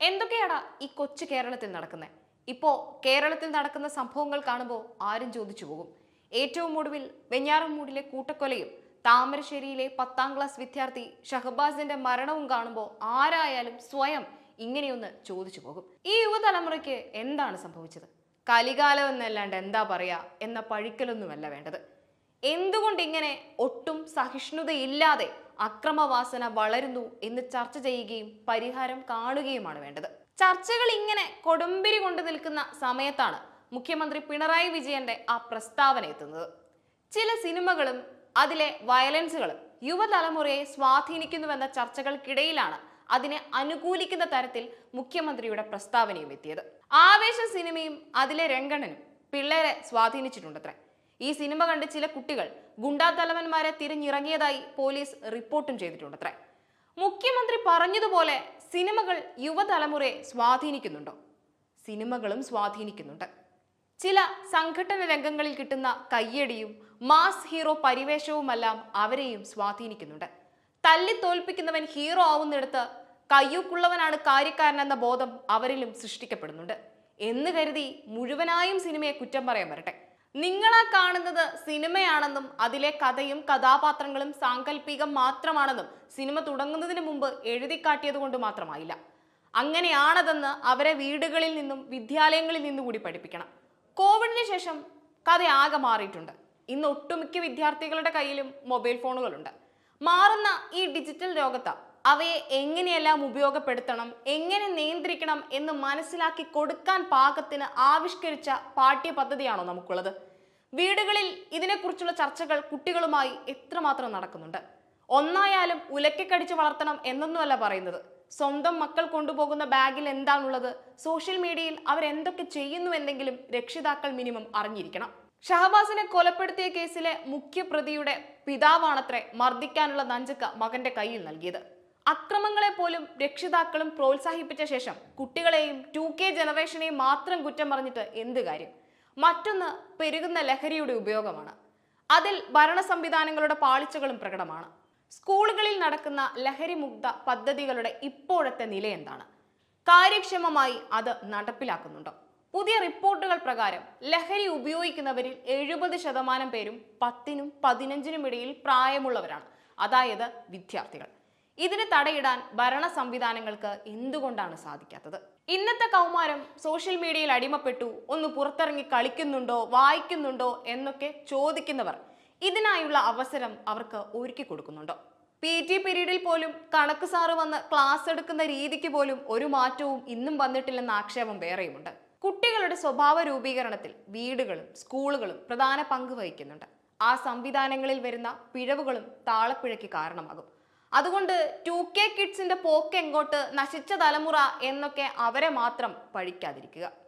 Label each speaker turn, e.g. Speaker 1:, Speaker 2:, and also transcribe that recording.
Speaker 1: എന്തൊക്കെയാടാ ഈ കൊച്ചു കേരളത്തിൽ നടക്കുന്നത് ഇപ്പോൾ കേരളത്തിൽ നടക്കുന്ന സംഭവങ്ങൾ കാണുമ്പോൾ ആരും ചോദിച്ചു പോകും. ഏറ്റവും ഒടുവിൽ വെഞ്ഞാറമൂടിലെ കൂട്ടക്കൊലയും താമരശ്ശേരിയിലെ പത്താം ക്ലാസ് വിദ്യാർത്ഥി ഷഹബാസിന്റെ മരണവും കാണുമ്പോൾ ആരായാലും സ്വയം ഇങ്ങനെയൊന്ന് ചോദിച്ചു പോകും. ഈ യുവതലമുറയ്ക്ക് എന്താണ് സംഭവിച്ചത്? കലികാലം എന്നല്ലാണ്ട് എന്താ പറയുക എന്ന പഴിക്കലൊന്നുമല്ല വേണ്ടത്. എന്തുകൊണ്ട് ഇങ്ങനെ ഒട്ടും സഹിഷ്ണുതയില്ലാതെ അക്രമവാസന വളരുന്നു എന്ന് ചർച്ച ചെയ്യുകയും പരിഹാരം കാണുകയുമാണ് വേണ്ടത്. ചർച്ചകൾ ഇങ്ങനെ കൊടുമ്പിരി കൊണ്ടു നിൽക്കുന്ന സമയത്താണ് മുഖ്യമന്ത്രി പിണറായി വിജയന്റെ ആ പ്രസ്താവന എത്തുന്നത്. ചില സിനിമകളും അതിലെ വയലൻസുകളും യുവതലമുറയെ സ്വാധീനിക്കുന്നുവെന്ന ചർച്ചകൾക്കിടയിലാണ് അതിനെ അനുകൂലിക്കുന്ന തരത്തിൽ മുഖ്യമന്ത്രിയുടെ പ്രസ്താവനയും എത്തിയത്. ആവേശ സിനിമയും അതിലെ രംഗണനും പിള്ളേരെ സ്വാധീനിച്ചിട്ടുണ്ടത്രേ. ഈ സിനിമ കണ്ട് ചില കുട്ടികൾ ഗുണ്ടാ തലവന്മാരെ തിരിഞ്ഞിറങ്ങിയതായി പോലീസ് റിപ്പോർട്ടും ചെയ്തിട്ടുണ്ടത്രേ. മുഖ്യമന്ത്രി പറഞ്ഞതുപോലെ സിനിമകൾ യുവതലമുറയെ സ്വാധീനിക്കുന്നുണ്ടോ? സിനിമകളും സ്വാധീനിക്കുന്നുണ്ട്. ചില സംഘടന രംഗങ്ങളിൽ കിട്ടുന്ന കയ്യടിയും മാസ് ഹീറോ പരിവേഷവുമെല്ലാം അവരെയും സ്വാധീനിക്കുന്നുണ്ട്. തല്ലി തോൽപ്പിക്കുന്നവൻ ഹീറോ ആവുന്നിടത്ത് കയ്യൂക്കുള്ളവനാണ് കാര്യക്കാരനെന്ന ബോധം അവരിലും സൃഷ്ടിക്കപ്പെടുന്നുണ്ട്. എന്ന് കരുതി മുഴുവനായും സിനിമയെ കുറ്റം പറയാൻ വരട്ടെ. നിങ്ങളാ കാണുന്നത് സിനിമയാണെന്നും അതിലെ കഥയും കഥാപാത്രങ്ങളും സാങ്കല്പികം മാത്രമാണെന്നും സിനിമ തുടങ്ങുന്നതിന് മുമ്പ് എഴുതി കാട്ടിയത് കൊണ്ട് മാത്രമായില്ല. അങ്ങനെയാണതെന്ന് അവരെ വീടുകളിൽ നിന്നും വിദ്യാലയങ്ങളിൽ നിന്നും കൂടി പഠിപ്പിക്കണം. കോവിഡിന് ശേഷം കഥ ആകെ മാറിയിട്ടുണ്ട്. ഇന്ന് ഒട്ടുമിക്ക വിദ്യാർത്ഥികളുടെ കയ്യിലും മൊബൈൽ ഫോണുകളുണ്ട്. മാറുന്ന ഈ ഡിജിറ്റൽ ലോകത്ത് അവയെ എങ്ങനെയെല്ലാം ഉപയോഗപ്പെടുത്തണം എങ്ങനെ നിയന്ത്രിക്കണം എന്ന് മനസ്സിലാക്കി കൊടുക്കാൻ പാകത്തിന് ആവിഷ്കരിച്ച പാഠ്യപദ്ധതിയാണോ നമുക്കുള്ളത്. വീടുകളിൽ ഇതിനെക്കുറിച്ചുള്ള ചർച്ചകൾ കുട്ടികളുമായി എത്രമാത്രം നടക്കുന്നുണ്ട്. ഒന്നായാലും ഉലക്കക്കടിച്ച് വളർത്തണം എന്നൊന്നുമല്ല പറയുന്നത്. സ്വന്തം മക്കൾ കൊണ്ടുപോകുന്ന ബാഗിൽ എന്താണുള്ളത് സോഷ്യൽ മീഡിയയിൽ അവരെന്തൊക്കെ ചെയ്യുന്നുവെന്നെങ്കിലും രക്ഷിതാക്കൾ മിനിമം അറിഞ്ഞിരിക്കണം. ഷഹബാസിനെ കൊലപ്പെടുത്തിയ കേസിലെ മുഖ്യപ്രതിയുടെ പിതാവാണത്രേ മർദ്ദിക്കാനുള്ള നഞ്ചക്ക മകന്റെ കയ്യിൽ നൽകിയത്. അക്രമങ്ങളെ പോലും രക്ഷിതാക്കളും പ്രോത്സാഹിപ്പിച്ച ശേഷം കുട്ടികളെയും ടു കെ ജനറേഷനെയും മാത്രം കുറ്റം പറഞ്ഞിട്ട് എന്ത് കാര്യം? മറ്റൊന്ന് പെരുകുന്ന ലഹരിയുടെ ഉപയോഗമാണ്. അതിൽ ഭരണ സംവിധാനങ്ങളുടെ പാളിച്ചകളും പ്രകടമാണ്. സ്കൂളുകളിൽ നടക്കുന്ന ലഹരിമുക്ത പദ്ധതികളുടെ ഇപ്പോഴത്തെ നില എന്താണ്? കാര്യക്ഷമമായി അത് നടപ്പിലാക്കുന്നുണ്ടോ? പുതിയ റിപ്പോർട്ടുകൾ പ്രകാരം ലഹരി ഉപയോഗിക്കുന്നവരിൽ എഴുപത് ശതമാനം പേരും പത്തിനും പതിനഞ്ചിനും ഇടയിൽ പ്രായമുള്ളവരാണ്. അതായത് വിദ്യാർത്ഥികൾ. ഇതിന് തടയിടാൻ ഭരണ സംവിധാനങ്ങൾക്ക് എന്തുകൊണ്ടാണ് സാധിക്കാത്തത്? ഇന്നത്തെ കൗമാരം സോഷ്യൽ മീഡിയയിൽ അടിമപ്പെട്ടു ഒന്ന് പുറത്തിറങ്ങി കളിക്കുന്നുണ്ടോ വായിക്കുന്നുണ്ടോ എന്നൊക്കെ ചോദിക്കുന്നവർ ഇതിനായുള്ള അവസരം അവർക്ക് ഒരുക്കി കൊടുക്കുന്നുണ്ടോ? പി ടി പീരീഡിൽ പോലും കണക്ക് സാറ് വന്ന് ക്ലാസ് എടുക്കുന്ന രീതിക്ക് പോലും ഒരു മാറ്റവും ഇന്നും വന്നിട്ടില്ലെന്ന ആക്ഷേപം വേറെയുമുണ്ട്. കുട്ടികളുടെ സ്വഭാവ രൂപീകരണത്തിൽ വീടുകളും സ്കൂളുകളും പ്രധാന പങ്ക് വഹിക്കുന്നുണ്ട്. ആ സംവിധാനങ്ങളിൽ വരുന്ന പിഴവുകളും താളപ്പിഴയ്ക്ക് കാരണമാകും. അതുകൊണ്ട് ടു കെ കിഡ്സിന്റെ പോക്ക് എങ്ങോട്ട് നശിച്ച തലമുറ എന്നൊക്കെ അവരെ മാത്രം പഴിക്കാതിരിക്കുക